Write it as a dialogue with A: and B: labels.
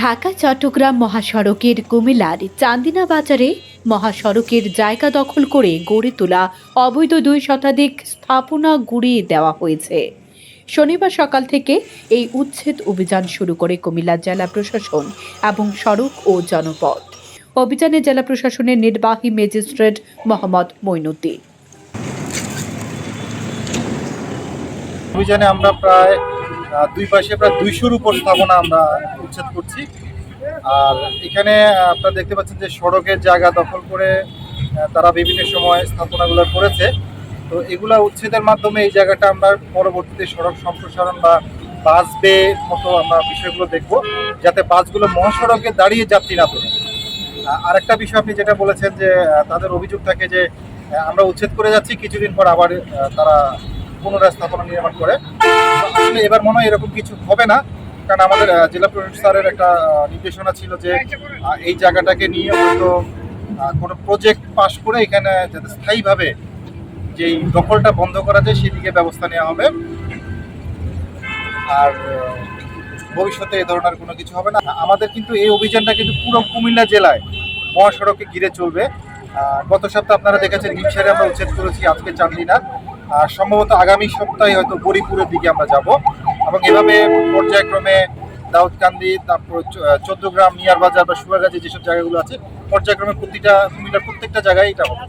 A: ঢাকা, চট্টগ্রাম মহাসড়কের কুমিল্লার চান্দিনা বাজারে মহাসড়কের জায়গা দখল করে গড়ে তোলা অবৈধ দুই শতাধিক স্থাপনা গুড়িয়ে দেওয়া হয়েছে। শনিবার সকাল থেকে এই উচ্ছেদ অভিযান শুরু করে কুমিল্লা জেলা প্রশাসন এবং সড়ক ও জনপথ। অভিযানে জেলা প্রশাসনের নির্বাহী ম্যাজিস্ট্রেট মোহাম্মদ মইনুদ্দিন।
B: অভিযানে আমরা প্রায় দুই পাশে প্রায় দুইশোর উপর স্থাপনা আমরা উচ্ছেদ করছি। আর এখানে আপনারা দেখতে পাচ্ছেন যে সড়কের জায়গা দখল করে তারা বিভিন্ন সময় স্থাপনাগুলো করেছে। তো এগুলা উচ্ছেদের মাধ্যমে এই জায়গাটা আমরা পরবর্তীতে সড়ক সম্প্রসারণ বা বাস বে মতো আমরা বিষয়গুলো দেখব, যাতে বাসগুলো মহাসড়কে দাঁড়িয়ে যাত্রী না তোলে আরেকটা বিষয় আপনি যেটা বলেছেন যে তাদের অভিযোগ থাকে যে আমরা উচ্ছেদ করে যাচ্ছি, কিছুদিন পর আবার তারা পুনরায় স্থাপনা নির্মাণ করে। আসলে এবার মনে হয় এরকম কিছু হবে না, কারণ আমাদের জেলা প্রশাসক স্যারের একটা নির্দেশনা ছিল যে এই জায়গাটাকে নিয়ে হয়তো কোনো প্রজেক্ট পাশ করে এখানে যাতে স্থায়ীভাবে যেই দখলটা বন্ধ করা যায়, সেদিকে ব্যবস্থা নেওয়া হবে। আর ভবিষ্যতে এ ধরনের কোনো কিছু হবে না। আমাদের কিন্তু এই অভিযানটা কিন্তু পুরো কুমিল্লা জেলায় মহাসড়কে ঘিরে চলবে। গত সপ্তাহে আপনারা দেখেছেন নিমসারে আমরা উচ্ছেদ করেছি, আজকে চান্দিনা আর সম্ভবত আগামী সপ্তাহে হয়তো গরিপুরের দিকে আমরা যাব। এবং এভাবে পর্যায়ক্রমে দাউদকান্দি, তারপর চোদ্দগ্রাম, মিয়ার বাজার বা সুয়াগাছি যেসব জায়গাগুলো আছে, পর্যায়ক্রমে প্রতিটা কুমিল্লার প্রত্যেকটা জায়গায় এটা হবে।